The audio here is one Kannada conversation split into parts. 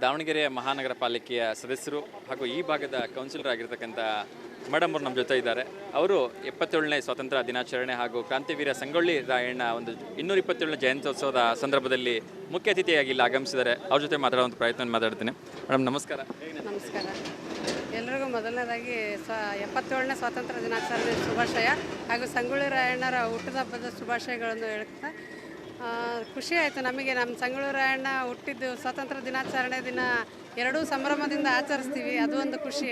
ದಾವಣಗೆರೆ ಮಹಾನಗರ ಪಾಲಿಕೆಯ ಸದಸ್ಯರು ಹಾಗೂ ಈ ಭಾಗದ ಕೌನ್ಸಿಲರ್ ಆಗಿರ್ತಕ್ಕಂಥ ಮೇಡಮ್ ಅವರು ನಮ್ಮ ಜೊತೆ ಇದ್ದಾರೆ. ಅವರು ಎಪ್ಪತ್ತೇಳನೇ ಸ್ವಾತಂತ್ರ್ಯ ದಿನಾಚರಣೆ ಹಾಗೂ ಕ್ರಾಂತಿವೀರ ಸಂಗೊಳ್ಳಿ ರಾಯಣ್ಣ ಒಂದು ಇನ್ನೂರ ಇಪ್ಪತ್ತೇಳನೇ ಜಯಂತ್ಯೋತ್ಸವದ ಸಂದರ್ಭದಲ್ಲಿ ಮುಖ್ಯ ಅತಿಥಿಯಾಗಿ ಇಲ್ಲಿ ಆಗಮಿಸಿದ್ದಾರೆ. ಅವ್ರ ಜೊತೆ ಮಾತಾಡುವಂಥ ಪ್ರಯತ್ನ ಮಾತಾಡ್ತೀನಿ. ಮೇಡಮ್ ನಮಸ್ಕಾರ. ನಮಸ್ಕಾರ. ಎಲ್ರಿಗೂ ಮೊದಲನೇದಾಗಿ ಸ್ವ ಎಪ್ಪತ್ತೇಳನೇ ಸ್ವಾತಂತ್ರ್ಯ ದಿನಾಚರಣೆ ಶುಭಾಶಯ ಹಾಗೂ ಸಂಗೊಳ್ಳಿ ರಾಯಣ್ಣರ ಹುಟ್ಟುಹಬ್ಬದ ಶುಭಾಶಯಗಳನ್ನು ಹೇಳ್ತಾ ಆ, ಖುಷಿ ಆಯಿತು ನಮಗೆ. ನಮ್ಮ ಸಂಗಳೂರಾಯಣ್ಣ ರಾಯಣ್ಣ ಹುಟ್ಟಿದ್ದು ಸ್ವಾತಂತ್ರ್ಯ ದಿನಾಚರಣೆ ದಿನ ಎರಡೂ ಸಂಭ್ರಮದಿಂದ ಆಚರಿಸ್ತೀವಿ. ಅದು ಒಂದು ಖುಷಿ.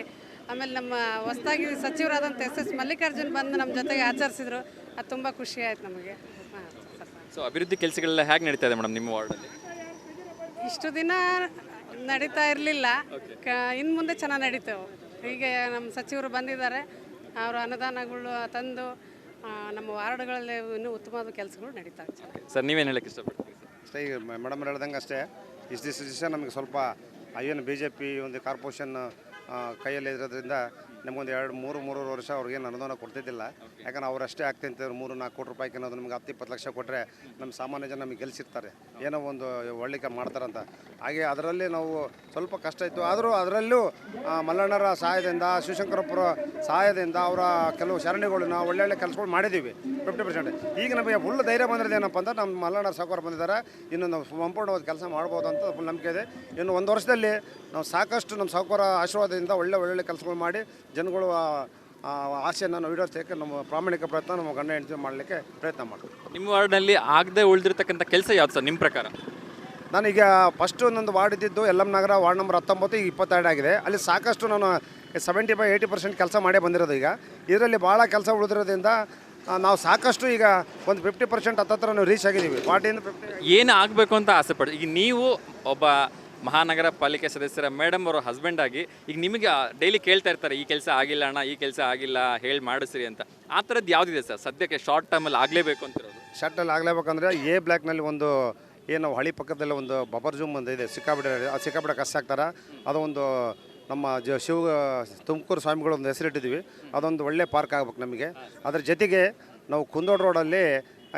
ಆಮೇಲೆ ನಮ್ಮ ಹೊಸದಾಗಿ ಸಚಿವರಾದಂಥ ಎಸ್ ಎಸ್ ಮಲ್ಲಿಕಾರ್ಜುನ್ ಬಂದು ನಮ್ಮ ಜೊತೆಗೆ ಆಚರಿಸಿದ್ರು. ಅದು ತುಂಬ ಖುಷಿ ಆಯ್ತು ನಮಗೆ. ಸೊ ಅಭಿವೃದ್ಧಿ ಕೆಲಸಗಳೆಲ್ಲ ಹೇಗೆ ನಡೀತಾ ಇದೆ ಮೇಡಮ್ ನಿಮ್ಮ ವಾರ್ಡಲ್ಲಿ? ಇಷ್ಟು ದಿನ ನಡೀತಾ ಇರಲಿಲ್ಲ. ಇನ್ನು ಮುಂದೆ ಚೆನ್ನಾಗಿ ನಡೀತೇವೆ. ಈಗ ನಮ್ಮ ಸಚಿವರು ಬಂದಿದ್ದಾರೆ. ಅವರ ಅನುದಾನಗಳು ತಂದು ನಮ್ಮ ವಾರ್ಡ್ಗಳಲ್ಲಿ ಇನ್ನೂ ಉತ್ತಮವಾದ ಕೆಲಸಗಳು ನಡೀತಾ ಇದೆ ಸರ್ ನೀವೇನು ಹೇಳಕ್ಕೆ ಇಷ್ಟಪಡ್ತೀರಿ ಸರ್ ಅಷ್ಟೇ ಈಗ ಮೇಡಮ್ ಹೇಳ್ದಂಗೆ ಅಷ್ಟೇ. ಇಷ್ಟು ದಿವಸ ದಿವಸ ನಮಗೆ ಸ್ವಲ್ಪ ಏನು ಬಿ ಜೆ ಪಿ ಒಂದು ಕಾರ್ಪೊರೇಷನ್ ಕೈಯಲ್ಲಿ ಇರೋದ್ರಿಂದ ನಮಗೊಂದು ಎರಡು ಮೂರು ಮೂರುವರೆ ವರ್ಷ ಅವ್ರಿಗೇನು ಅನುದಾನ ಕೊಡ್ತಿದ್ದಿಲ್ಲ. ಯಾಕಂದ್ರೆ ಅವರಷ್ಟೇ ಆಗ್ತಿಂತಾರೆ ಮೂರು ನಾಲ್ಕು ಕೋಟಿ ರೂಪಾಯಿ ಅನ್ನೋದು ನಮ್ಗೆ ಹತ್ತು ಇಪ್ಪತ್ತು ಲಕ್ಷ ಕೊಟ್ಟರೆ ನಮ್ಮ ಸಾಮಾನ್ಯ ಜನ ನಮಗೆ ಗೆಲ್ಸಿರ್ತಾರೆ. ಏನೋ ಒಂದು ಒಳ್ಳಿಕೆ ಮಾಡ್ತಾರಂತ. ಹಾಗೆ ಅದರಲ್ಲಿ ನಾವು ಸ್ವಲ್ಪ ಕಷ್ಟ ಇತ್ತು. ಆದರೂ ಅದರಲ್ಲೂ ಮಲ್ಲಣ್ಣರ ಸಹಾಯದಿಂದ ಶಿವಶಂಕರಪ್ಪರ ಸಹಾಯದಿಂದ ಅವರ ಕೆಲವು ಶರಣಿಗಳನ್ನ ಒಳ್ಳೊಳ್ಳೆ ಕೆಲಸಗಳು ಮಾಡಿದ್ದೀವಿ. ಫಿಫ್ಟಿ ಪರ್ಸೆಂಟ್ ಈಗ ನಮಗೆ ಫುಲ್ ಧೈರ್ಯ ಬಂದಿರೋದು ಏನಪ್ಪ ಅಂದ್ರೆ ನಮ್ಮ ಮಲ್ಲಣ್ಣ ಸಹಕಾರ ಬಂದಿದ್ದಾರೆ. ಇನ್ನು ನಾವು ಸಂಪೂರ್ಣವಾದ ಕೆಲಸ ಮಾಡ್ಬೋದು ಅಂತ ಫುಲ್ ನಂಬಿಕೆ ಇದೆ. ಇನ್ನು ಒಂದು ವರ್ಷದಲ್ಲಿ ನಾವು ಸಾಕಷ್ಟು ನಮ್ಮ ಸಹಕಾರ ಆಶೀರ್ವಾದದಿಂದ ಒಳ್ಳೆ ಒಳ್ಳೊಳ್ಳೆ ಕೆಲಸಗಳು ಮಾಡಿ ಜನಗಳು ಆ, ಆಸೆಯನ್ನು ನಾವು ಈಡೇರಿಸೋಕ್ಕೆ ನಮ್ಮ ಪ್ರಾಮಾಣಿಕ ಪ್ರಯತ್ನ ನಮ್ಮ ಗಂಡ ಹೆಂಡತಿ ಮಾಡಲಿಕ್ಕೆ ಪ್ರಯತ್ನ ಮಾಡ್ತೀವಿ. ನಿಮ್ಮ ವಾರ್ಡ್ನಲ್ಲಿ ಆಗದೆ ಉಳಿದಿರ್ತಕ್ಕಂಥ ಕೆಲಸ ಯಾವ್ದು ಸರ್ ನಿಮ್ಮ ಪ್ರಕಾರ? ನಾನೀಗ ಫಸ್ಟು ಒಂದೊಂದು ವಾರ್ಡ್ ಇದ್ದಿದ್ದು ಯಲ್ಲಮ್ಮ ನಗರ ವಾರ್ಡ್ ನಂಬರ್ ಹತ್ತೊಂಬತ್ತು ಈಗ ಇಪ್ಪತ್ತೆರಡು ಆಗಿದೆ. ಅಲ್ಲಿ ಸಾಕಷ್ಟು ನಾನು ಸೆವೆಂಟಿ ಫೈವ್ ಏಯ್ಟಿ ಪರ್ಸೆಂಟ್ ಕೆಲಸ ಮಾಡೇ ಬಂದಿರೋದು ಈಗ. ಇದರಲ್ಲಿ ಭಾಳ ಕೆಲಸ ಉಳಿದಿರೋದ್ರಿಂದ ನಾವು ಸಾಕಷ್ಟು ಈಗ ಒಂದು ಫಿಫ್ಟಿ ಪರ್ಸೆಂಟ್ ಹತ್ತತ್ರ ನಾವು ರೀಚ್ ಆಗಿದ್ದೀವಿ. ಫಾರ್ಟಿಯಿಂದ ಫಿಫ್ಟಿ ಏನು ಆಗಬೇಕು ಅಂತ ಆಸೆ ಪಡ್ತೀವಿ ಈಗ ನೀವು ಒಬ್ಬ ಮಹಾನಗರ ಪಾಲಿಕೆ ಸದಸ್ಯರ ಮೇಡಮ್ ಅವರು ಹಸ್ಬೆಂಡ್ ಆಗಿ, ಈಗ ನಿಮಗೆ ಡೈಲಿ ಕೇಳ್ತಾ ಇರ್ತಾರೆ, ಈ ಕೆಲಸ ಆಗಿಲ್ಲ ಅಣ್ಣ, ಈ ಕೆಲಸ ಆಗಿಲ್ಲ, ಹೇಳಿ ಮಾಡಿಸ್ರಿ ಅಂತ. ಆ ಥರದ್ದು ಯಾವುದಿದೆ ಸರ್? ಸದ್ಯಕ್ಕೆ ಶಾರ್ಟ್ ಟೈಮಲ್ಲಿ ಆಗಲೇಬೇಕು ಅಂತಿರೋದು. ಶಾರ್ಟಲ್ಲಿ ಆಗಲೇಬೇಕಂದ್ರೆ ಎ ಬ್ಲ್ಯಾಕ್ನಲ್ಲಿ ಒಂದು ಏನು ಹಳಿ ಪಕ್ಕದಲ್ಲಿ ಒಂದು ಬಬರ್ ಜೂಮ್ ಒಂದು ಇದೆ ಸಿಕ್ಕಾಬಿಡ ಆ ಸಿಕ್ಕಾಬಿಡ ಕಷ್ಟ ಹಾಕ್ತಾರೆ. ಅದು ಒಂದು ನಮ್ಮ ಜ ಶಿವ, ತುಮಕೂರು ಸ್ವಾಮಿಗಳು ಒಂದು ಹೆಸರಿಟ್ಟಿದ್ದೀವಿ. ಅದೊಂದು ಒಳ್ಳೆ ಪಾರ್ಕ್ ಆಗ್ಬೇಕು ನಮಗೆ. ಅದ್ರ ಜೊತೆಗೆ ನಾವು ಕುಂದೋಡ್ ರೋಡಲ್ಲಿ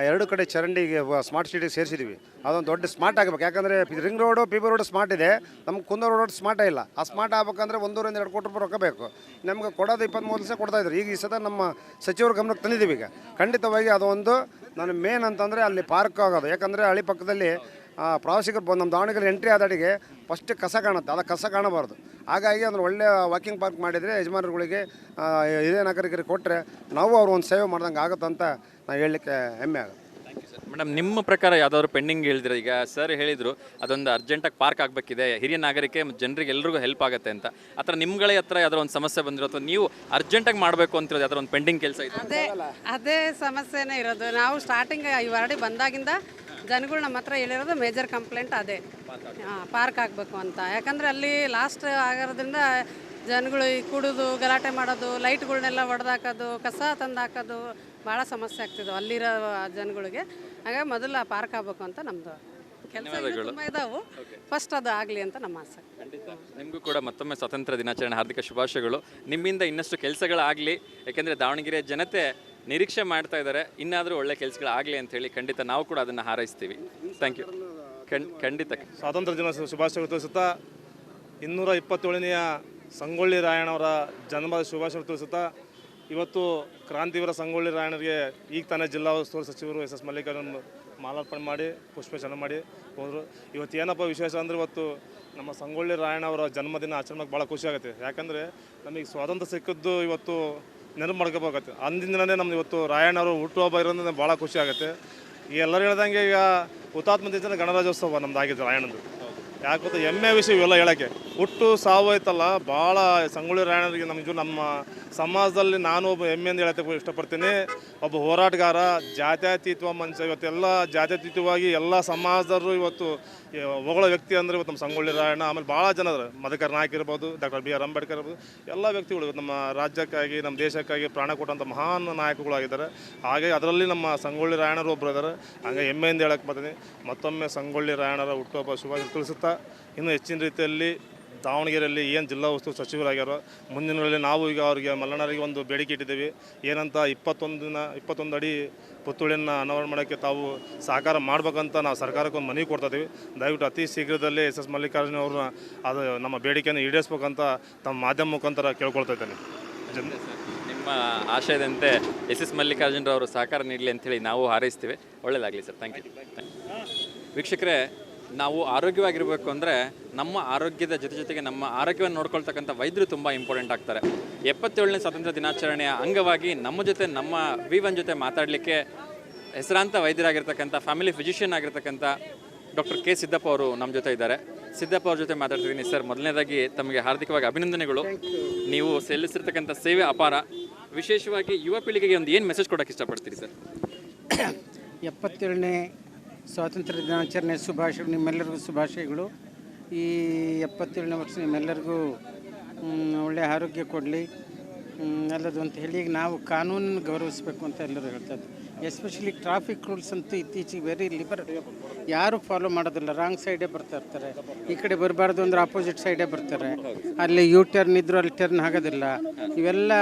ಎರಡು ಕಡೆ ಚರಂಡಿಗೆ ಸ್ಮಾರ್ಟ್ ಸಿಟಿಗೆ ಸೇರಿಸಿದ್ದೀವಿ ಅದೊಂದು ದೊಡ್ಡ ಸ್ಮಾರ್ಟ್ ಆಗಬೇಕು. ಯಾಕಂದರೆ ring road P road smart ಇದೆ. ನಮ್ಗೆ ಕುಂದೂರು ರೋಡ್ ಸ್ಮಾರ್ಟ್ ಇಲ್ಲ. ಆ ಸ್ಮಾರ್ಟ್ ಆಗ್ಬೇಕಂದ್ರೆ ಒಂದೂರಿಂದ ಎರಡು ಕೋಟಿ ರೂಪಾಯಿ ರೊಕ್ಕ ಬೇಕು. ನಮಗೆ ಕೊಡೋದು ಇಪ್ಪತ್ತ್ಮೂರು ದಿವಸ ಕೊಡ್ತಾ ಇದ್ರು. ಈಗ ಈ ಸತ ನಮ್ಮ ಸಚಿವರ ಗಮನಕ್ಕೆ ತಂದಿದ್ದೀವಿ ಈಗ. ಖಂಡಿತವಾಗಿ ಅದೊಂದು ನಾನು ಮೇನ್ ಅಂತಂದರೆ ಅಲ್ಲಿ ಪಾರ್ಕ್ ಆಗೋದು. ಯಾಕಂದರೆ ಹಳಿ ಪಕ್ಕದಲ್ಲಿ ಪ್ರವಾಸಿಗರು ಬಂದು ನಮ್ಮ ದಾವಣಗೆರೆ ಎಂಟ್ರಿ ಆದಾಡಿಗೆ ಫಸ್ಟ್ ಕಸ ಕಾಣುತ್ತೆ. ಅದು ಕಸ ಕಾಣಬಾರ್ದು. ಹಾಗಾಗಿ ಅದನ್ನು ಒಳ್ಳೆ ವಾಕಿಂಗ್ ಪಾರ್ಕ್ ಮಾಡಿದರೆ ಯಜಮಾನರುಗಳಿಗೆ ಹಿರಿಯ ನಾಗರಿಕರಿಗೆ ಕೊಟ್ಟರೆ ನಾವು ಅವ್ರು ಒಂದು ಸೇವೆ ಮಾಡ್ದಂಗೆ ಆಗುತ್ತೆ ಅಂತ ನಾನು ಹೇಳಲಿಕ್ಕೆ ಹೆಮ್ಮೆ ಆಗುತ್ತೆ. ಮೇಡಮ್ ನಿಮ್ಮ ಪ್ರಕಾರ ಯಾವ್ದಾದ್ರು ಪೆಂಡಿಂಗ್ ಹೇಳಿದ್ರೆ ಈಗ ಸರ್ ಹೇಳಿದ್ರು ಅದೊಂದು ಅರ್ಜೆಂಟಾಗಿ ಪಾರ್ಕ್ ಆಗಬೇಕಿದೆ ಹಿರಿಯ ನಾಗರಿಕೆ ಮತ್ತು ಜನರಿಗೆ ಎಲ್ರಿಗೂ ಹೆಲ್ಪ್ ಆಗುತ್ತೆ ಅಂತ. ಆ ಥರ ನಿಮ್ಗಳ ಹತ್ರ ಯಾವ್ದಾದ್ರು ಒಂದು ಸಮಸ್ಯೆ ಬಂದಿರೋ ಅಥವಾ ನೀವು ಅರ್ಜೆಂಟಾಗಿ ಮಾಡಬೇಕು ಅಂತಿರೋದು ಯಾವ್ದಾರು ಒಂದು ಪೆಂಡಿಂಗ್ ಕೆಲಸ ಇದೆ ಅದೇ ಅದೇ ಸಮಸ್ಯೆನೇ ಇರೋದು. ನಾವು ಸ್ಟಾರ್ಟಿಂಗ್ ಈ ವಾರ್ಡಿ ಬಂದಾಗಿಂದ ಜನಗಳು ನಮ್ಮ ಹತ್ರ ಹೇಳಿರೋದು ಮೇಜರ್ ಕಂಪ್ಲೇಂಟ್ ಅದೇ. ಹಾಂ ಪಾರ್ಕ್ ಆಗಬೇಕು ಅಂತ. ಯಾಕಂದರೆ ಅಲ್ಲಿ ಲಾಸ್ಟ್ ಆಗಿರೋದ್ರಿಂದ ಜನಗಳು ಈ ಕುಡಿದು ಗಲಾಟೆ ಮಾಡೋದು ಲೈಟ್ಗಳನ್ನೆಲ್ಲ ಹೊಡೆದಾಕೋದು ಕಸ ತಂದು ಹಾಕೋದು ಭಾಳ ಸಮಸ್ಯೆ ಆಗ್ತಿದ್ವು ಅಲ್ಲಿರೋ ಜನಗಳಿಗೆ. ಹಾಗೆ ಮೊದಲು ಆ ಪಾರ್ಕ್ ಆಗಬೇಕು ಅಂತ ನಮ್ಮದು ಕೆಲಸ ತುಂಬ ಇದಾವು. ಫಸ್ಟ್ ಅದು ಆಗಲಿ ಅಂತ ನಮ್ಮ ಆಸೆ. ಖಂಡಿತ. ನಿಮಗೂ ಕೂಡ ಮತ್ತೊಮ್ಮೆ ಸ್ವಾತಂತ್ರ್ಯ ದಿನಾಚರಣೆ ಹಾರ್ದಿಕ ಶುಭಾಶಯಗಳು. ನಿಮ್ಮಿಂದ ಇನ್ನಷ್ಟು ಕೆಲಸಗಳಾಗಲಿ ಯಾಕೆಂದರೆ ದಾವಣಗೆರೆ ಜನತೆ ನಿರೀಕ್ಷೆ ಮಾಡ್ತಾ ಇದ್ದಾರೆ. ಇನ್ನಾದರೂ ಒಳ್ಳೆ ಕೆಲಸಗಳಾಗಲಿ ಅಂತ ಹೇಳಿ ಖಂಡಿತ ನಾವು ಕೂಡ ಅದನ್ನು ಹಾರೈಸ್ತೀವಿ. ಥ್ಯಾಂಕ್ ಯು ಖಂಡಿತ. ಸ್ವಾತಂತ್ರ್ಯ ದಿನ ಶುಭಾಶಯಗಳು ತಿಳಿಸುತ್ತಾ ಇನ್ನೂರ ಇಪ್ಪತ್ತೇಳನೆಯ ಸಂಗೊಳ್ಳಿ ರಾಯಣ್ಣವರ ಜನ್ಮದ ಶುಭಾಶಯ ತಿಳಿಸುತ್ತಾ, ಇವತ್ತು ಕ್ರಾಂತಿವೀರ ಸಂಗೊಳ್ಳಿ ರಾಯಣ್ಣರಿಗೆ ಈಗ ತಾನೇ ಜಿಲ್ಲಾ ಉಸ್ತುವಾರಿ ಸಚಿವರು ಎಸ್ ಎಸ್ ಮಲ್ಲಿಕಾರ್ಜುನ್ ಮಾಲಾರ್ಪಣೆ ಮಾಡಿ ಪುಷ್ಪಚನ ಮಾಡಿ ಹೋದರು ಇವತ್ತು ಏನಪ್ಪ ವಿಶೇಷ ಅಂದರೆ ಇವತ್ತು ನಮ್ಮ ಸಂಗೊಳ್ಳಿ ರಾಯಣ್ಣವರ ಜನ್ಮದಿನ ಆಚರಣೆ ಭಾಳ ಖುಷಿ ಆಗುತ್ತೆ. ಯಾಕಂದರೆ ನಮಗೆ ಸ್ವಾತಂತ್ರ್ಯ ಸಿಕ್ಕಿದ್ದು ಇವತ್ತು ನೆನಪು ಮಾಡ್ಕೋಬೇಕಾಗತ್ತೆ ಅಂದಿನ ದಿನನೇ ನಮ್ದು ಇವತ್ತು ರಾಯಣ್ಣವರು ಹುಟ್ಟುಹಬ್ಬ ಇರೋದ್ರಿಂದ ಭಾಳ ಖುಷಿ ಆಗುತ್ತೆ. ಎಲ್ಲರೂ ಹೇಳ್ದಂಗೆ ಈಗ ಹುತಾತ್ಮ ದಿನ ಗಣರಾಜ್ಯೋತ್ಸವ ನಮ್ದು ಆಗಿದೆ ರಾಯಣ್ಣಂದು. ಯಾಕೆ ಗೊತ್ತಾ ಹೆಮ್ಮೆ ವಿಷಯ ಇವೆಲ್ಲ ಹೇಳೋಕ್ಕೆ. ಹುಟ್ಟು ಸಾವು ಐತಲ್ಲ ಭಾಳ ಸಂಗೊಳ್ಳಿ ರಾಯಣ್ಣರಿಗೆ ನಮ್ಮ ನಮ್ಮ ಸಮಾಜದಲ್ಲಿ ನಾನು ಒಬ್ಬ ಹೆಮ್ಮೆಯಿಂದ ಹೇಳಕ್ಕೆ ಇಷ್ಟಪಡ್ತೀನಿ. ಒಬ್ಬ ಹೋರಾಟಗಾರ ಜಾತ್ಯತೀತ ಮನುಷ್ಯ ಇವತ್ತೆಲ್ಲ ಜಾತ್ಯತೀತವಾಗಿ ಎಲ್ಲ ಸಮಾಜದರು ಇವತ್ತು ಹೊಗಳ ವ್ಯಕ್ತಿ ಅಂದರೆ ಇವತ್ತು ನಮ್ಮ ಸಂಗೊಳ್ಳಿ ರಾಯಣ್ಣ, ಆಮೇಲೆ ಭಾಳ ಜನ ಮದಕರ್ ಮಧುಕರ್ ನಾಯಕ್ ಇರ್ಬೋದು, ಡಾಕ್ಟರ್ ಬಿ ಆರ್ ಅಂಬೇಡ್ಕರ್ ಇರ್ಬೋದು, ಎಲ್ಲ ವ್ಯಕ್ತಿಗಳು ಇವತ್ತು ನಮ್ಮ ರಾಜ್ಯಕ್ಕಾಗಿ, ನಮ್ಮ ದೇಶಕ್ಕಾಗಿ ಪ್ರಾಣ ಕೊಟ್ಟಂಥ ಮಹಾನ್ ನಾಯಕಗಳಾಗಿದ್ದಾರೆ ಹಾಗೆ ಅದರಲ್ಲಿ ನಮ್ಮ ಸಂಗೊಳ್ಳಿ ರಾಯಣ್ಣರು ಒಬ್ಬರು ಇದ್ದಾರೆ. ಹಾಗೆ ಹೆಮ್ಮೆಯಿಂದ ಹೇಳಕ್ಕೆ ಬರ್ತೀನಿ. ಮತ್ತೊಮ್ಮೆ ಸಂಗೊಳ್ಳಿ ರಾಯಣ್ಣರ ಹುಟ್ಟುಹಬ್ಬ ಶುಭ ತಿಳಿಸುತ್ತಾ ಇನ್ನೂ ಹೆಚ್ಚಿನ ರೀತಿಯಲ್ಲಿ ದಾವಣಗೆರೆಯಲ್ಲಿ ಏನು ಜಿಲ್ಲಾ ಉಸ್ತುವಾರಿ ಸಚಿವರಾಗ್ಯಾರೋ ಮುಂದಿನ ದಿನಗಳಲ್ಲಿ ನಾವು ಈಗ ಅವರಿಗೆ ಮಲ್ಲಣ್ಣರಿಗೆ ಒಂದು ಬೇಡಿಕೆ ಇಟ್ಟಿದ್ದೀವಿ. ಏನಂತ ಇಪ್ಪತ್ತೊಂದಿನ ದಿನ ಇಪ್ಪತ್ತೊಂದು ಅಡಿ ಪುತ್ತೂಳಿನ ಅನಾವರಣ ಮಾಡೋಕ್ಕೆ ತಾವು ಸಹಕಾರ ಮಾಡ್ಬೇಕಂತ ನಾವು ಸರ್ಕಾರಕ್ಕೆ ಒಂದು ಮನವಿ ಕೊಡ್ತಾ ಇದ್ದೀವಿ. ದಯವಿಟ್ಟು ಅತಿ ಶೀಘ್ರದಲ್ಲೇ ಎಸ್ ಎಸ್ ಮಲ್ಲಿಕಾರ್ಜುನ ಅವ್ರನ್ನ ಅದು ನಮ್ಮ ಬೇಡಿಕೆಯನ್ನು ಈಡೇರಿಸ್ಬೇಕಂತ ತಮ್ಮ ಮಾಧ್ಯಮ ಮುಖಾಂತರ ಕೇಳ್ಕೊಳ್ತಾ ಇದ್ದೇನೆ. ನಿಮ್ಮ ಆಶಯದಂತೆ ಎಸ್ ಎಸ್ ಮಲ್ಲಿಕಾರ್ಜುನರವರು ಸಹಕಾರ ನೀಡಲಿ ಅಂತೇಳಿ ನಾವು ಹಾರೈಸ್ತೀವಿ. ಒಳ್ಳೆಯದಾಗಲಿ ಸರ್. ಥ್ಯಾಂಕ್ ಯು ವೀಕ್ಷಕರೇ ನಾವು ಆರೋಗ್ಯವಾಗಿರಬೇಕು ಅಂದರೆ ನಮ್ಮ ಆರೋಗ್ಯದ ಜೊತೆ ಜೊತೆಗೆ ನಮ್ಮ ಆರೋಗ್ಯವನ್ನು ನೋಡ್ಕೊಳ್ತಕ್ಕಂಥ ವೈದ್ಯರು ತುಂಬ ಇಂಪಾರ್ಟೆಂಟ್ ಆಗ್ತಾರೆ. ಎಪ್ಪತ್ತೇಳನೇ ಸ್ವಾತಂತ್ರ್ಯ ದಿನಾಚರಣೆಯ ಅಂಗವಾಗಿ ನಮ್ಮ ಜೊತೆ ನಮ್ಮ ವಿ ಒನ್ ಜೊತೆ ಮಾತಾಡಲಿಕ್ಕೆ ಹೆಸರಾಂತ ವೈದ್ಯರಾಗಿರ್ತಕ್ಕಂಥ ಫ್ಯಾಮಿಲಿ ಫಿಸಿಷಿಯನ್ ಆಗಿರ್ತಕ್ಕಂಥ ಡಾಕ್ಟರ್ ಕೆ ಸಿದ್ದಪ್ಪ ಅವರು ನಮ್ಮ ಜೊತೆ ಇದ್ದಾರೆ. ಸಿದ್ದಪ್ಪ ಅವ್ರ ಜೊತೆ ಮಾತಾಡ್ತಿದ್ದೀನಿ. ಸರ್ ಮೊದಲನೇದಾಗಿ ತಮಗೆ ಹಾರ್ದಿಕವಾಗಿ ಅಭಿನಂದನೆಗಳು. ನೀವು ಸಲ್ಲಿಸಿರ್ತಕ್ಕಂಥ ಸೇವೆ ಅಪಾರ. ವಿಶೇಷವಾಗಿ ಯುವ ಪೀಳಿಗೆಗೆ ಒಂದು ಏನು ಮೆಸೇಜ್ ಕೊಡೋಕ್ಕೆ ಇಷ್ಟಪಡ್ತೀರಿ ಸರ್? ಎಪ್ಪತ್ತೇಳನೇ ಸ್ವಾತಂತ್ರ್ಯ ದಿನಾಚರಣೆ ಶುಭಾಶಯ, ನಿಮ್ಮೆಲ್ಲರಿಗೂ ಶುಭಾಶಯಗಳು. ಈ ಎಪ್ಪತ್ತೇಳನೇ ವರ್ಷ ನಿಮ್ಮೆಲ್ಲರಿಗೂ ಒಳ್ಳೆಯ ಆರೋಗ್ಯ ಕೊಡಲಿ. ಅಲ್ಲದು ಅಂತ ಹೇಳಿ, ಈಗ ನಾವು ಕಾನೂನನ್ನು ಗೌರವಿಸಬೇಕು ಅಂತ ಎಲ್ಲರೂ ಹೇಳ್ತಾರೆ ಎಸ್ಪೆಷಲಿ ಟ್ರಾಫಿಕ್ ರೂಲ್ಸ್ ಅಂತೂ ಇತ್ತೀಚೆಗೆ ವೆರಿ ಲಿಬರ್ ಯಾರು ಫಾಲೋ ಮಾಡೋದಿಲ್ಲ ರಾಂಗ್ ಸೈಡೇ ಬರ್ತಾ ಇರ್ತಾರೆ. ಈ ಕಡೆ ಬರಬಾರ್ದು ಅಂದ್ರೆ ಆಪೋಸಿಟ್ ಸೈಡೇ ಬರ್ತಾರೆ. ಅಲ್ಲಿ ಯು ಟರ್ನ್ ಇದ್ರು ಅಲ್ಲಿ ಟರ್ನ್ ಆಗೋದಿಲ್ಲ. ಇವೆಲ್ಲ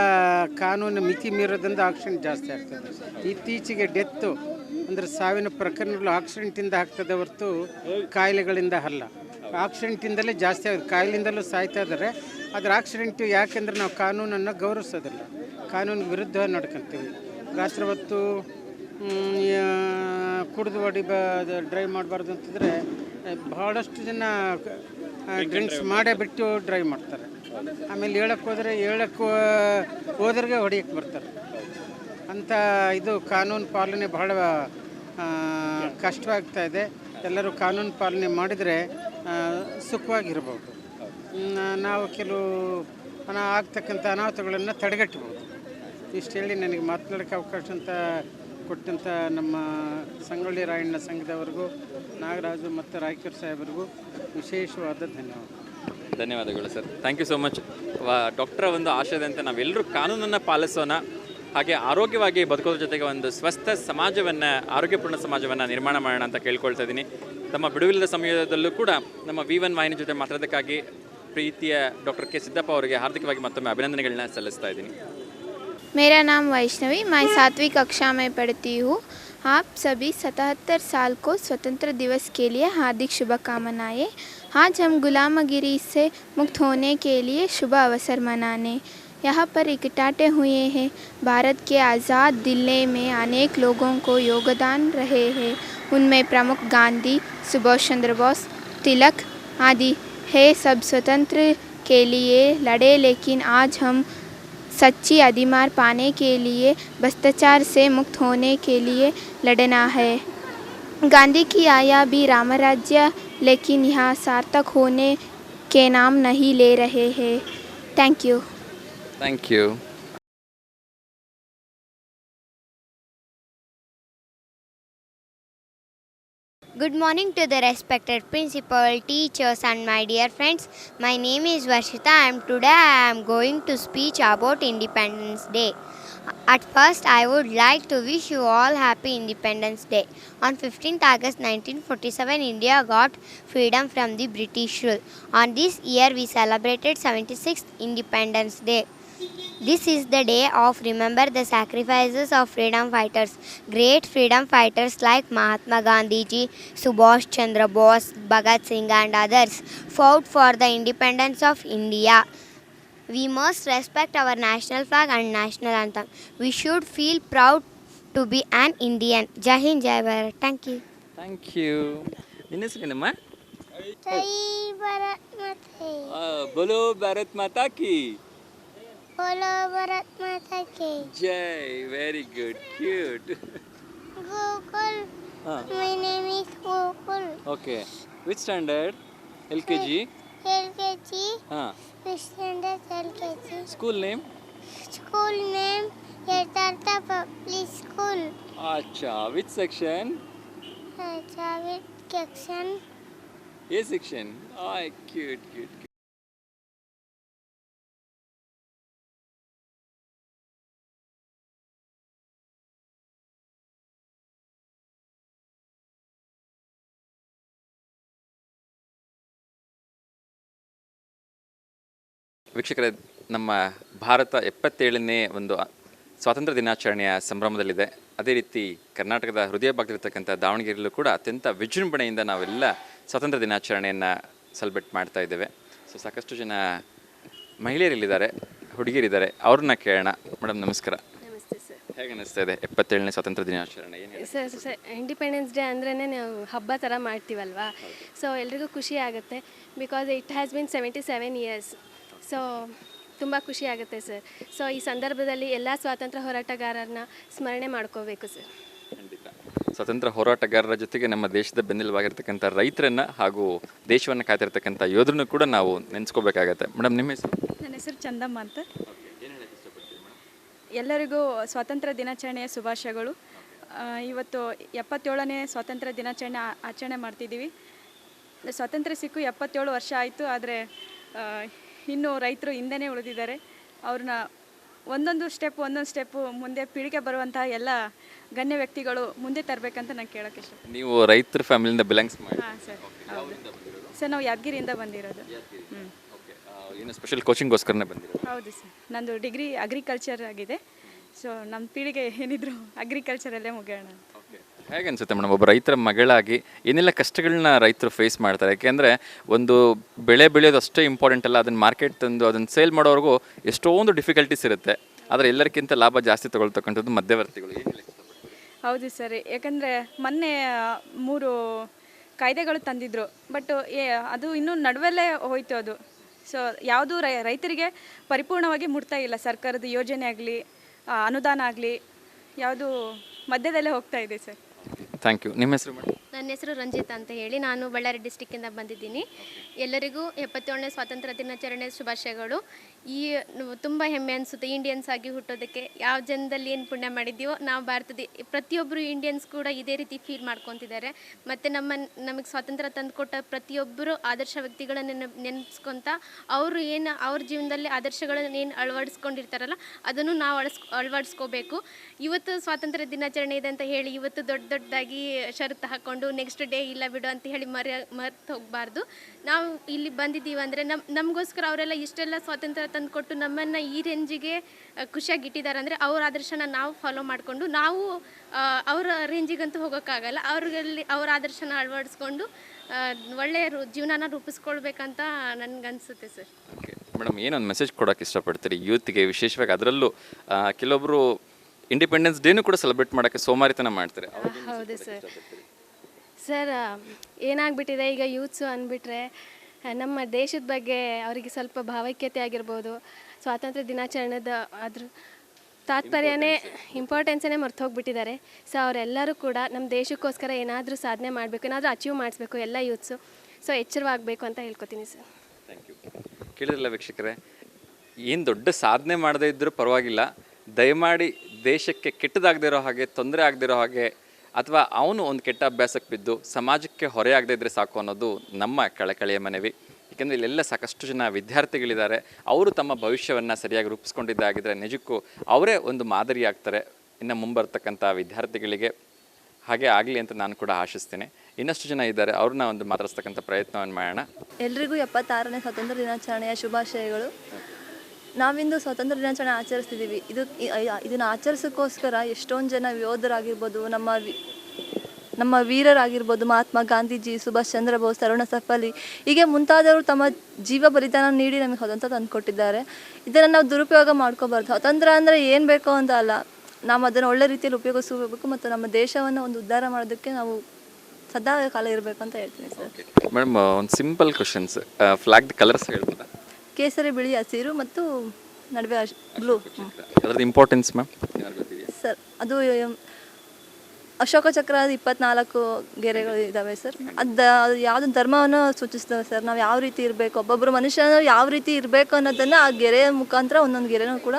ಕಾನೂನು ಮಿತಿ ಮೀರೋದ್ರಿಂದ ಆಕ್ಷನ್ ಜಾಸ್ತಿ ಆಗ್ತದೆ. ಇತ್ತೀಚೆಗೆ ಡೆತ್ತು ಅಂದರೆ ಸಾವಿನ ಪ್ರಕರಣಗಳು ಆಕ್ಸಿಡೆಂಟಿಂದ ಆಗ್ತದೆ ಹೊರತು ಕಾಯಿಲೆಗಳಿಂದ ಅಲ್ಲ. ಆಕ್ಸಿಡೆಂಟಿಂದಲೇ ಜಾಸ್ತಿ ಆಗುತ್ತೆ. ಕಾಯಿಲೆಯಿಂದಲೂ ಸಾಯ್ತಾ ಇದ್ದಾರೆ. ಆದರೆ ಆಕ್ಸಿಡೆಂಟು ಯಾಕೆಂದರೆ ನಾವು ಕಾನೂನನ್ನು ಗೌರವಿಸೋದಿಲ್ಲ. ಕಾನೂನಿಗೆ ವಿರುದ್ಧ ನಡ್ಕೊತೀವಿ. ರಾತ್ರಿ ಹೊತ್ತು ಕುಡಿದು ಹೊಡಿ ಬ ಡ್ರೈವ್ ಮಾಡಬಾರ್ದು ಅಂತಂದರೆ ಭಾಳಷ್ಟು ಜನ ಡ್ರಿಂಕ್ಸ್ ಮಾಡೇ ಬಿಟ್ಟು ಡ್ರೈವ್ ಮಾಡ್ತಾರೆ. ಆಮೇಲೆ ಹೇಳಕ್ಕೆ ಹೋದರೆ ಹೇಳಕ್ಕೆ ಹೋದ್ರಿಗೆ ಹೊಡಿಯಕ್ಕೆ ಬರ್ತಾರೆ. ಅಂತ ಇದು ಕಾನೂನು ಪಾಲನೆ ಬಹಳ ಕಷ್ಟವಾಗ್ತಾ ಇದೆ. ಎಲ್ಲರೂ ಕಾನೂನು ಪಾಲನೆ ಮಾಡಿದರೆ ಸುಖವಾಗಿರ್ಬೋದು. ನಾವು ಕೆಲವು ಅನಾ ಆಗ್ತಕ್ಕಂಥ ಅನಾಹುತಗಳನ್ನು ತಡೆಗಟ್ಟಬಹುದು. ಇಷ್ಟು ಹೇಳಿ ನನಗೆ ಮಾತನಾಡೋಕ್ಕೆ ಅವಕಾಶ ಅಂತ ಕೊಟ್ಟಂಥ ನಮ್ಮ ಸಂಗೊಳ್ಳಿ ರಾಯಣ್ಣ ಸಂಘದವರಿಗೂ, ನಾಗರಾಜು ಮತ್ತು ರಾಯ್ಕರ್ ಸಾಹೇಬರಿಗೂ ವಿಶೇಷವಾದ ಧನ್ಯವಾದ. ಧನ್ಯವಾದಗಳು sir. Thank you so much ಡಾಕ್ಟ್ರ ಒಂದು ಆಶಯದಂತೆ ನಾವೆಲ್ಲರೂ ಕಾನೂನನ್ನು ಪಾಲಿಸೋಣ. ಹಾಗೆ ಆರೋಗ್ಯವಾಗಿ ಬದುಕೋದ್ರ ಜೊತೆಗೆ ಒಂದು ಸ್ವಸ್ಥ ಸಮಾಜವನ್ನು ಆರೋಗ್ಯಪೂರ್ಣ ಸಮಾಜವನ್ನು ನಿರ್ಮಾಣ ಮಾಡೋಣ ಅಂತ ಕೇಳ್ಕೊಳ್ತಾ ಇದ್ದೀನಿ ತಮ್ಮ ಬಿಡುವಿಲ್ಲದ ಸಮಯದಲ್ಲೂ ಕೂಡ ನಮ್ಮ ವಿ ಒನ್ ವಾಹಿನಿ ಜೊತೆ ಮಾತಾಡೋದಕ್ಕಾಗಿ ಪ್ರೀತಿಯ ಡಾಕ್ಟರ್ ಕೆ ಸಿದ್ದಪ್ಪ ಅವರಿಗೆ ಹಾರ್ದಿಕವಾಗಿ ಮತ್ತೊಮ್ಮೆ ಅಭಿನಂದನೆಗಳನ್ನ ಸಲ್ಲಿಸ್ತಾ ಇದ್ದೀನಿ मेरा नाम वैष्णवी मैं सातवीं कक्षा में पढ़ती हूँ आप सभी सतहत्तर साल को स्वतंत्र दिवस के लिए हार्दिक शुभकामनाएं आज हम गुलामगिरी से मुक्त होने के लिए शुभ अवसर मनाने यहाँ पर इकट्ठे हुए हैं। भारत के आज़ाद दिल्ली में अनेक लोगों को योगदान रहे हैं। उनमें प्रमुख गांधी, सुभाष चंद्र बोस, तिलक आदि है। सब स्वतंत्र के लिए लड़े, लेकिन आज हम सच्ची अधिमार पाने के लिए, भ्रष्टाचार से मुक्त होने के लिए लड़ना है। गांधी की आया भी रामराज्य, लेकिन यहाँ सार्थक होने के नाम नहीं ले रहे हैं। Thank you Thank you. Good morning to the respected principal, teachers and my dear friends. My name is Varshita and today I am going to speak about Independence Day. At first, I would like to wish you all happy Independence Day. On 15th August 1947, India got freedom from the British rule. On this year, we celebrated 76th Independence Day. This is the day of remember the sacrifices of freedom fighters. Great freedom fighters like Mahatma Gandhi ji, Subhash Chandra Bose, Bhagat Singh and others fought for the independence of India. We must respect our national flag and national anthem. We should feel proud to be an Indian. Jai Hind, Jai Bharat. Thank you. Thank you ನಿನ್ನ ಹೆಸರೇನಮ್ಮ ಬೋಲೋ ಭಾರತ್ ಮಾತಾ ಕಿ બોલો ભારત માતા કી જય very good cute Gokul my name is Gokul okay which standard LKG LKG હા which standard LKG school name school name Yatharth public school અચ્છા વિચ સેક્શન અચ્છા વિચ સેક્શન એ સેક્શન આ ક્યુટ ક્યુટ ವೀಕ್ಷಕರೇ ನಮ್ಮ ಭಾರತ ಎಪ್ಪತ್ತೇಳನೇ ಒಂದು ಸ್ವಾತಂತ್ರ್ಯ ದಿನಾಚರಣೆಯ ಸಂಭ್ರಮದಲ್ಲಿದೆ. ಅದೇ ರೀತಿ ಕರ್ನಾಟಕದ ಹೃದಯ ಭಾಗದಲ್ಲಿರ್ತಕ್ಕಂಥ ದಾವಣಗೆರೆಯಲ್ಲೂ ಕೂಡ ಅತ್ಯಂತ ವಿಜೃಂಭಣೆಯಿಂದ ನಾವೆಲ್ಲ ಸ್ವಾತಂತ್ರ್ಯ ದಿನಾಚರಣೆಯನ್ನು ಸೆಲೆಬ್ರೇಟ್ ಮಾಡ್ತಾ ಇದ್ದೇವೆ. ಸೊ ಸಾಕಷ್ಟು ಜನ ಮಹಿಳೆಯರಲ್ಲಿದ್ದಾರೆ ಹುಡುಗಿಯರಿದ್ದಾರೆ. ಅವ್ರನ್ನ ಕೇಳೋಣ. ಮೇಡಮ್ ನಮಸ್ಕಾರ. ನಮಸ್ತೆ ಸರ್. ಹೇಗೆ ಅನಿಸ್ತಾ ಇದೆ ಎಪ್ಪತ್ತೇಳನೇ ಸ್ವಾತಂತ್ರ್ಯ ದಿನಾಚರಣೆ? ಸರ್ ಸರ್ ಇಂಡಿಪೆಂಡೆನ್ಸ್ ಡೇ ಅಂದ್ರೇ ನಾವು ಹಬ್ಬ ಥರ ಮಾಡ್ತೀವಲ್ವಾ? ಸೊ ಎಲ್ರಿಗೂ ಖುಷಿ ಆಗುತ್ತೆ. Because it has been seventy seven years so ತುಂಬ ಖುಷಿ ಆಗುತ್ತೆ ಸರ್ ಸೊ ಈ ಸಂದರ್ಭದಲ್ಲಿ ಎಲ್ಲ ಸ್ವಾತಂತ್ರ್ಯ ಹೋರಾಟಗಾರರನ್ನ ಸ್ಮರಣೆ ಮಾಡ್ಕೋಬೇಕು ಸರ್ ಸ್ವಾತಂತ್ರ್ಯ ಸ್ವತಂತ್ರ ಹೋರಾಟಗಾರರ ಜೊತೆಗೆ ನಮ್ಮ ದೇಶದ ಬೆನ್ನೆಲುಬಾಗಿರ್ತಕ್ಕಂಥ ರೈತರನ್ನ ಹಾಗೂ ದೇಶವನ್ನು ಕಾಯ್ತಿರ್ತಕ್ಕಂಥ ಯೋಧರನ್ನು ಕೂಡ ನಾವು ನೆನೆಸ್ಕೋಬೇಕಾಗತ್ತೆ. ಮೇಡಮ್ ನಿಮ್ಮ ಹೆಸರು? ನನ್ನ ಹೆಸರು ಚಂದಮ್ಮ ಅಂತ. ಎಲ್ಲರಿಗೂ ಸ್ವಾತಂತ್ರ್ಯ ದಿನಾಚರಣೆಯ ಶುಭಾಶಯಗಳು. ಇವತ್ತು ಎಪ್ಪತ್ತೇಳನೇ ಸ್ವಾತಂತ್ರ್ಯ ದಿನಾಚರಣೆ ಆಚರಣೆ ಮಾಡ್ತಿದ್ದೀವಿ. ಸ್ವಾತಂತ್ರ್ಯ ಸಿಕ್ಕು ಎಪ್ಪತ್ತೇಳು ವರ್ಷ ಆಯಿತು ಆದರೆ ಇನ್ನೂ ರೈತರು ಹಿಂದೆನೇ ಉಳಿದಿದ್ದಾರೆ. ಅವ್ರನ್ನ ಒಂದೊಂದು ಸ್ಟೆಪ್ ಒಂದೊಂದು ಸ್ಟೆಪ್ ಮುಂದೆ ಪೀಳಿಗೆ ಬರುವಂತಹ ಎಲ್ಲ ಗಣ್ಯ ವ್ಯಕ್ತಿಗಳು ಮುಂದೆ ತರಬೇಕಂತ ನಾನು ಕೇಳೋಕೆ ಇಷ್ಟ ನೀವು ರೈತರ ಫ್ಯಾಮಿಲಿಯಿಂದ ಬಿಲಾಂಗ್ಸ್ ಮಾಡಿ. ಹಾಂ ಸರ್. ಹೌದು. ಸರ್ ನಾವು ಯಾದಗಿರಿಯಿಂದ ಬಂದಿರೋದು. ಹ್ಞೂ ಏನು ಸ್ಪೆಷಲ್ ಕೋಚಿಂಗ್ಗೋಸ್ಕರನೇ ಬಂದಿರೋದು. ಹೌದು ಸರ್. ನಂದು ಡಿಗ್ರಿ ಅಗ್ರಿಕಲ್ಚರ್ ಆಗಿದೆ. ಸೊ ನಮ್ಮ ಪೀಳಿಗೆ ಏನಿದ್ರು ಅಗ್ರಿಕಲ್ಚರಲ್ಲೇ ಮುಗಿಯೋಣ ಅಂತ. ಹೇಗೆ ಅನಿಸುತ್ತೆ ಮೇಡಮ್ ಒಬ್ಬ ರೈತರ ಮಗಳಾಗಿ ಏನೆಲ್ಲ ಕಷ್ಟಗಳನ್ನ ರೈತರು ಫೇಸ್ ಮಾಡ್ತಾರೆ? ಯಾಕೆಂದರೆ ಒಂದು ಬೆಳೆ ಬೆಳೆಯೋದು ಅಷ್ಟೇ ಇಂಪಾರ್ಟೆಂಟ್ ಅಲ್ಲ, ಅದನ್ನು ಮಾರ್ಕೆಟ್ ತಂದು ಅದನ್ನು ಸೇಲ್ ಮಾಡೋವರೆಗೂ ಎಷ್ಟೊಂದು ಡಿಫಿಕಲ್ಟೀಸ್ ಇರುತ್ತೆ. ಆದರೆ ಎಲ್ಲರಿಗಿಂತ ಲಾಭ ಜಾಸ್ತಿ ತಗೊಳ್ತಕ್ಕಂಥದ್ದು ಮಧ್ಯವರ್ತಿಗಳು. ಹೌದು ಸರ್, ಯಾಕಂದರೆ ಮೊನ್ನೆ ಮೂರು ಕಾಯ್ದೆಗಳು ತಂದಿದ್ರು. ಬಟ್ ಅದು ಇನ್ನೂ ನಡುವಲ್ಲೇ ಹೋಯ್ತು ಅದು. ಸೊ ಯಾವುದು ರೈತರಿಗೆ ಪರಿಪೂರ್ಣವಾಗಿ ಮುಟ್ತಾ ಇಲ್ಲ. ಸರ್ಕಾರದ ಯೋಜನೆ ಆಗಲಿ ಅನುದಾನ ಆಗಲಿ, ಯಾವುದು ಮಧ್ಯದಲ್ಲೇ ಹೋಗ್ತಾ ಇದೆ ಸರ್. ಥ್ಯಾಂಕ್ ಯು ನಿಮ್ಮ ಹೆಸರು ಮೇಡಮ್ ನನ್ನ ಹೆಸರು ರಂಜಿತ್ ಅಂತ ಹೇಳಿ ನಾನು ಬಳ್ಳಾರಿ ಡಿಸ್ಟಿಕ್ಕಿಂದ ಬಂದಿದ್ದೀನಿ. ಎಲ್ಲರಿಗೂ ಎಪ್ಪತ್ತೇಳನೇ ಸ್ವಾತಂತ್ರ್ಯ ದಿನಾಚರಣೆ ಶುಭಾಶಯಗಳು. ಈ ತುಂಬ ಹೆಮ್ಮೆ ಅನಿಸುತ್ತೆ ಇಂಡಿಯನ್ಸ್ ಆಗಿ ಹುಟ್ಟೋದಕ್ಕೆ. ಯಾವ ಜನದಲ್ಲಿ ಏನು ಪುಣ್ಯ ಮಾಡಿದ್ದೀವೋ ನಾವು ಭಾರತದ ಪ್ರತಿಯೊಬ್ಬರು ಇಂಡಿಯನ್ಸ್ ಕೂಡ ಇದೇ ರೀತಿ ಫೀಲ್ ಮಾಡ್ಕೊತಿದ್ದಾರೆ. ಮತ್ತು ನಮ್ಮ ನಮಗೆ ಸ್ವಾತಂತ್ರ್ಯ ತಂದುಕೊಟ್ಟ ಪ್ರತಿಯೊಬ್ಬರು ಆದರ್ಶ ವ್ಯಕ್ತಿಗಳನ್ನು ನೆನ, ನೆನೆಸ್ಕೊತ ಅವರು ಏನು ಅವ್ರ ಜೀವನದಲ್ಲಿ ಆದರ್ಶಗಳನ್ನು ಏನು ಅಳವಡಿಸ್ಕೊಂಡಿರ್ತಾರಲ್ಲ ಅದನ್ನು ನಾವು ಅಳಸ್, ಅಳವಡಿಸ್ಕೋಬೇಕು. ಇವತ್ತು ಸ್ವಾತಂತ್ರ್ಯ ದಿನಾಚರಣೆ ಇದೆ ಅಂತ ಹೇಳಿ ಇವತ್ತು ದೊಡ್ಡ ದೊಡ್ಡದಾಗಿ ಷರತ್ತು ಹಾಕ್ಕೊಂಡು ನೆಕ್ಸ್ಟ್ ಡೇ ಇಲ್ಲ ಬಿಡು ಅಂತ ಹೇಳಿ ಮರ ಮರ್ತು ಹೋಗಬಾರ್ದು. ನಾವು ಇಲ್ಲಿ ಬಂದಿದ್ದೀವಿ ಅಂದರೆ ನಮ್ಮ ನಮಗೋಸ್ಕರ ಅವರೆಲ್ಲ ಇಷ್ಟೆಲ್ಲ ಸ್ವಾತಂತ್ರ್ಯ ತಂದುಕೊಟ್ಟು ನಮ್ಮನ್ನು ಈ ರೇಂಜಿಗೆ ಖುಷಿಯಾಗಿ ಇಟ್ಟಿದ್ದಾರೆ ಅಂದರೆ ಅವ್ರ ಆದರ್ಶನ ನಾವು ಫಾಲೋ ಮಾಡಿಕೊಂಡು ನಾವು ಅವರ ರೇಂಜಿಗಂತೂ ಹೋಗೋಕ್ಕಾಗಲ್ಲ. ಅವ್ರಲ್ಲಿ ಅವ್ರ ಆದರ್ಶನ ಅಳವಡಿಸ್ಕೊಂಡು ಒಳ್ಳೆಯ ರೂ ಜೀವನನ ರೂಪಿಸ್ಕೊಳ್ಬೇಕಂತ ನನಗನ್ಸುತ್ತೆ ಸರ್. ಓಕೆ ಮೇಡಮ್ ಏನೊಂದು ಮೆಸೇಜ್ ಕೊಡೋಕೆ ಇಷ್ಟಪಡ್ತೀರಿ? ಯೂತ್ಗೆ ವಿಶೇಷವಾಗಿ ಅದರಲ್ಲೂ ಕೆಲವೊಬ್ಬರು ಇಂಡಿಪೆಂಡೆನ್ಸ್ ಡೇನು ಕೂಡ ಸೆಲೆಬ್ರೇಟ್ ಮಾಡೋಕ್ಕೆ ಸೋಮಾರಿತನ ಮಾಡ್ತಾರೆ. ಹೌದು ಸರ್. ಸರ್ ಏನಾಗ್ಬಿಟ್ಟಿದೆ? ಈಗ ಯೂತ್ಸು ಅಂದ್ಬಿಟ್ರೆ ನಮ್ಮ ದೇಶದ ಬಗ್ಗೆ ಅವರಿಗೆ ಸ್ವಲ್ಪ ಭಾವೈಕ್ಯತೆ ಆಗಿರ್ಬೋದು ಸ್ವಾತಂತ್ರ್ಯ ದಿನಾಚರಣೆದ ಅದ್ರ ತಾತ್ಪರ್ಯನೇ ಇಂಪಾರ್ಟೆನ್ಸನ್ನೇ ಮರ್ತು ಹೋಗ್ಬಿಟ್ಟಿದ್ದಾರೆ ಸೊ ಅವರೆಲ್ಲರೂ ಕೂಡ ನಮ್ಮ ದೇಶಕ್ಕೋಸ್ಕರ ಏನಾದರೂ ಸಾಧನೆ ಮಾಡಬೇಕು ಏನಾದರೂ ಅಚೀವ್ ಮಾಡಿಸ್ಬೇಕು ಎಲ್ಲ ಯೂತ್ಸು. ಸೊ ಎಚ್ಚರವಾಗಬೇಕು ಅಂತ ಹೇಳ್ಕೊತೀನಿ ಸರ್. ಥ್ಯಾಂಕ್ ಯು ಕೇಳಿದ್ರಲ್ಲ ವೀಕ್ಷಕರೇ ಏನು ದೊಡ್ಡ ಸಾಧನೆ ಮಾಡದೇ ಇದ್ದರೂ ಪರವಾಗಿಲ್ಲ. ದಯಮಾಡಿ ದೇಶಕ್ಕೆ ಕೆಟ್ಟದಾಗದಿರೋ ಹಾಗೆ ತೊಂದರೆ ಆಗದಿರೋ ಹಾಗೆ ಅಥವಾ ಅವನು ಒಂದು ಕೆಟ್ಟ ಅಭ್ಯಾಸಕ್ಕೆ ಬಿದ್ದು ಸಮಾಜಕ್ಕೆ ಹೊರೆಯಾಗದೇ ಇದ್ದರೆ ಸಾಕು ಅನ್ನೋದು ನಮ್ಮ ಕಳಕಳಿಯ ಮನವಿ. ಏಕೆಂದರೆ ಇಲ್ಲೆಲ್ಲ ಸಾಕಷ್ಟು ಜನ ವಿದ್ಯಾರ್ಥಿಗಳಿದ್ದಾರೆ. ಅವರು ತಮ್ಮ ಭವಿಷ್ಯವನ್ನು ಸರಿಯಾಗಿ ರೂಪಿಸ್ಕೊಂಡಿದ್ದಾಗಿದ್ದರೆ ನಿಜಕ್ಕೂ ಅವರೇ ಒಂದು ಮಾದರಿಯಾಗ್ತಾರೆ ಇನ್ನು ಮುಂಬರ್ತಕ್ಕಂಥ ವಿದ್ಯಾರ್ಥಿಗಳಿಗೆ. ಹಾಗೆ ಆಗಲಿ ಅಂತ ನಾನು ಕೂಡ ಆಶಿಸ್ತೇನೆ. ಇನ್ನಷ್ಟು ಜನ ಇದ್ದಾರೆ. ಅವ್ರನ್ನ ಒಂದು ಮಾತಾಡಿಸ್ತಕ್ಕಂಥ ಪ್ರಯತ್ನವನ್ನು ಮಾಡೋಣ. ಎಲ್ರಿಗೂ ಎಪ್ಪತ್ತಾರನೇ ಸ್ವಾತಂತ್ರ್ಯ ದಿನಾಚರಣೆಯ ಶುಭಾಶಯಗಳು. ನಾವಿಂದು ಸ್ವಾತಂತ್ರ್ಯ ದಿನಾಚರಣೆ ಆಚರಿಸ್ತಿದ್ದೀವಿ. ಇದು ಇದನ್ನು ಆಚರಿಸೋಕ್ಕೋಸ್ಕರ ಎಷ್ಟೊಂದು ಜನ ಯೋಧರಾಗಿರ್ಬೋದು, ನಮ್ಮ ನಮ್ಮ ವೀರರಾಗಿರ್ಬೋದು, ಮಹಾತ್ಮ ಗಾಂಧೀಜಿ, ಸುಭಾಷ್ ಚಂದ್ರ ಬೋಸ್ ಅರುಣ ಸಫಲಿ ಹೀಗೆ ಮುಂತಾದವರು ತಮ್ಮ ಜೀವ ಬಲಿದಾನ ನೀಡಿ ನಮಗೆ ಸ್ವಾತಂತ್ರ್ಯ ತಂದುಕೊಟ್ಟಿದ್ದಾರೆ. ಇದನ್ನು ನಾವು ದುರುಪಯೋಗ ಮಾಡ್ಕೋಬಾರ್ದು. ಸ್ವಾತಂತ್ರ್ಯ ಅಂದರೆ ಏನು ಬೇಕೋ ಅಂತ ಅಲ್ಲ. ನಾವು ಅದನ್ನು ಒಳ್ಳೆ ರೀತಿಯಲ್ಲಿ ಉಪಯೋಗಿಸ್ಕೋಬೇಕು ಮತ್ತು ನಮ್ಮ ದೇಶವನ್ನು ಒಂದು ಉದ್ಧಾರ ಮಾಡೋದಕ್ಕೆ ನಾವು ಸದಾ ಕಾಲ ಇರಬೇಕು ಅಂತ ಹೇಳ್ತೀನಿ ಸರ್. ಮೇಡಮ್ ಒಂದು ಸಿಂಪಲ್ ಕ್ವಶನ್ಸ್ ಫ್ಲಾಗ್ ಕಲರ್ಸ್ ಹೇಳ್ಬೋದಾ ಕೇಸರಿ ಬಿಳಿ ಹಸಿರು ಮತ್ತು ನಡುವೆ ಬ್ಲೂ ಅದರದ್ದು ಇಂಪಾರ್ಟೆನ್ಸ್ ಮ್ಯಾಮ್ ಸರ್ ಅದು ಅಶೋಕ ಚಕ್ರ ಇಪ್ಪತ್ನಾಲ್ಕು ಗೆರೆಗಳು ಇದ್ದಾವೆ ಸರ್ ಅದು ಯಾವುದು ಧರ್ಮವನ್ನು ಸೂಚಿಸ್ತವೆ ಸರ್ ನಾವು ಯಾವ ರೀತಿ ಇರಬೇಕು? ಒಬ್ಬೊಬ್ಬರು ಮನುಷ್ಯನ ಯಾವ ರೀತಿ ಇರಬೇಕು ಅನ್ನೋದನ್ನು ಆ ಗೆರೆಯ ಮುಖಾಂತರ ಒಂದೊಂದು ಗೆರೆನೂ ಕೂಡ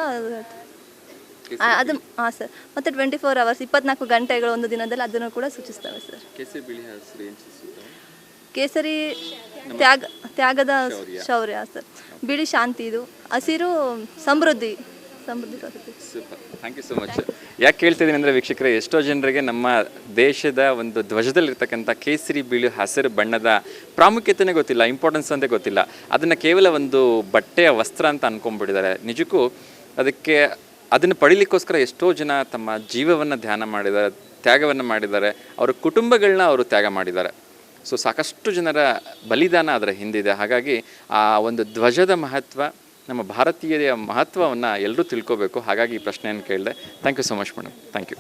ಆ, ಅದು ಹಾಂ ಸರ್ ಮತ್ತು ಟ್ವೆಂಟಿ ಫೋರ್ ಅವರ್ಸ್ ಇಪ್ಪತ್ನಾಲ್ಕು ಗಂಟೆಗಳು ಒಂದು ದಿನದಲ್ಲಿ ಅದನ್ನು ಕೂಡ ಸೂಚಿಸ್ತವೆ ಸರ್ ಕೇಸರಿ ತ್ಯಾಗ ತ್ಯಾಗದ ಶೌರ್ಯ. ಸರ್. ಬಿಳಿ ಶಾಂತಿ ಇದು. ಹಸಿರು ಸಮೃದ್ಧಿ. ಸಮೃದ್ಧಿ super thank you so much ಯಾಕೆ ಕೇಳ್ತಿದ್ದೀನಿ ಅಂದರೆ ವೀಕ್ಷಕರೇ ಎಷ್ಟೋ ಜನರಿಗೆ ನಮ್ಮ ದೇಶದ ಒಂದು ಧ್ವಜದಲ್ಲಿರ್ತಕ್ಕಂಥ ಕೇಸರಿ ಬಿಳಿ ಹಸಿರು ಬಣ್ಣದ ಪ್ರಾಮುಖ್ಯತೆನೇ ಗೊತ್ತಿಲ್ಲ ಇಂಪಾರ್ಟೆನ್ಸ್ ಅಂತ ಗೊತ್ತಿಲ್ಲ. ಅದನ್ನು ಕೇವಲ ಒಂದು ಬಟ್ಟೆಯ ವಸ್ತ್ರ ಅಂತ ಅನ್ಕೊಂಡ್ಬಿಟ್ಟಿದ್ದಾರೆ. ನಿಜಕ್ಕೂ ಅದಕ್ಕೆ ಅದನ್ನು ಪಡೀಲಿಕ್ಕೋಸ್ಕರ ಎಷ್ಟೋ ಜನ ತಮ್ಮ ಜೀವವನ್ನು ಧ್ಯಾನ ಮಾಡಿದ್ದಾರೆ ತ್ಯಾಗವನ್ನು ಮಾಡಿದ್ದಾರೆ. ಅವರ ಕುಟುಂಬಗಳನ್ನ ಅವರು ತ್ಯಾಗ ಮಾಡಿದ್ದಾರೆ. ಸೊ ಸಾಕಷ್ಟು ಜನರ ಬಲಿದಾನ ಅದರ ಹಿಂದಿದೆ. ಹಾಗಾಗಿ ಆ ಒಂದು ಧ್ವಜದ ಮಹತ್ವ, ನಮ್ಮ ಭಾರತೀಯತೆಯ ಮಹತ್ವವನ್ನು ಎಲ್ಲರೂ ತಿಳ್ಕೋಬೇಕು. ಹಾಗಾಗಿ ಈ ಪ್ರಶ್ನೆಯನ್ನು ಕೇಳಿದೆ. Thank you so much madam thank you